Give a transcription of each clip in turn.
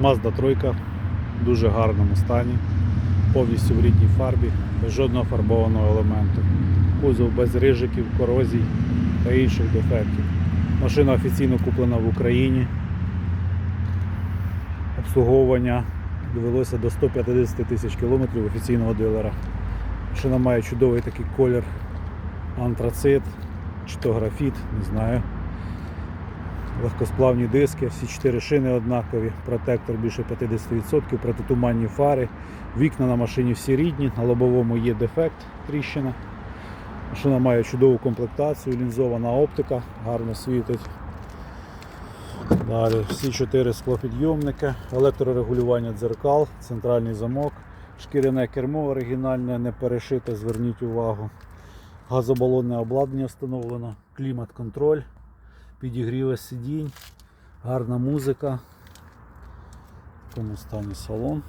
Mazda 3 в дуже гарному стані, повністю в рідній фарбі, без жодного фарбованого елементу. Кузов без рижиків, корозій та інших дефектів. Машина офіційно куплена в Україні. Обслуговування довелося до 150 тисяч кілометрів офіційного дилера. Машина має чудовий такий колір антрацит чи то графіт, не знаю. Легкосплавні диски, всі чотири шини однакові, протектор більше 50%, протитуманні фари, вікна на машині всі рідні, на лобовому є дефект, тріщина. Машина має чудову комплектацію, лінзована оптика, гарно світить. Далі всі чотири склопідйомники, електрорегулювання дзеркал, центральний замок, шкіряне кермо оригінальне, не перешите, зверніть увагу. Газобалонне обладнання встановлено, клімат-контроль, підігріви сидінь, гарна музика. В такому стані салон.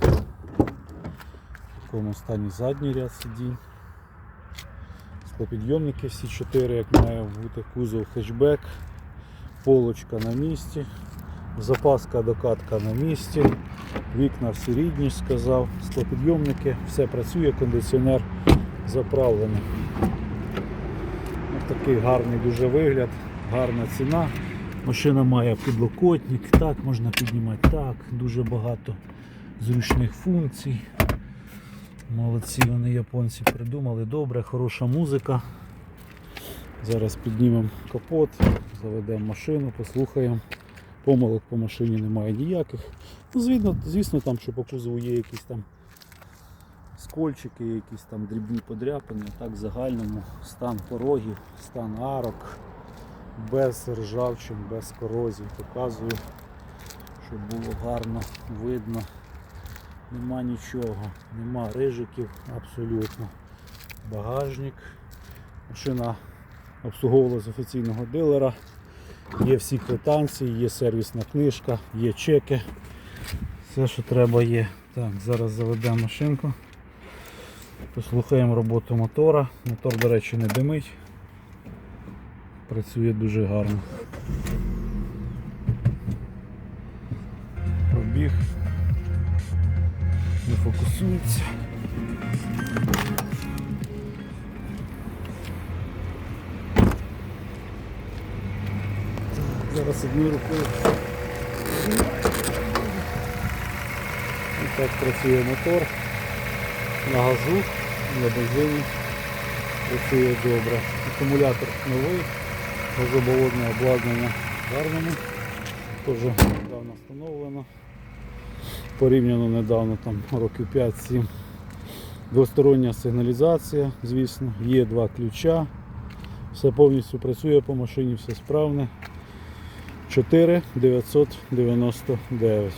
В такому стані задній ряд сидінь. Склопідйомники всі чотири, як має бути, кузов хетчбек, полочка на місці, запаска докатка на місці, вікна всі рідні, сказав, склопідйомники, все працює, кондиціонер заправлений. Такий гарний дуже вигляд, гарна ціна. Машина має підлокотник, так, можна піднімати так, дуже багато зручних функцій. Молодці вони японці придумали добре, хороша музика. Зараз піднімемо капот, заведемо машину, послухаємо. Помилок по машині немає ніяких. Ну, звісно, звісно там, що по кузову є якісь там скольчики, якісь там дрібні подряпини. Так загальному стан порогів, стан арок, без ржавчин, без корозій. Показую, щоб було гарно видно. Нема нічого, нема рижиків абсолютно. Багажник. Машина обслуговувалася з офіційного дилера. Є всі квитанції, є сервісна книжка, є чеки. Все, що треба є. Так, зараз заведемо машинку. Послухаємо роботу мотора. Мотор, до речі, не димить. Працює дуже гарно. Пробіг. Не фокусується. Зараз одною рукою. І так працює мотор. На газу, на бензині. Працює добре. Акумулятор новий, газоболодне обладнання в гарному. Теж недавно встановлено. Порівняно недавно, там років 5-7. Двостороння сигналізація, звісно, є два ключа. Все повністю працює по машині, все справне. 4 999.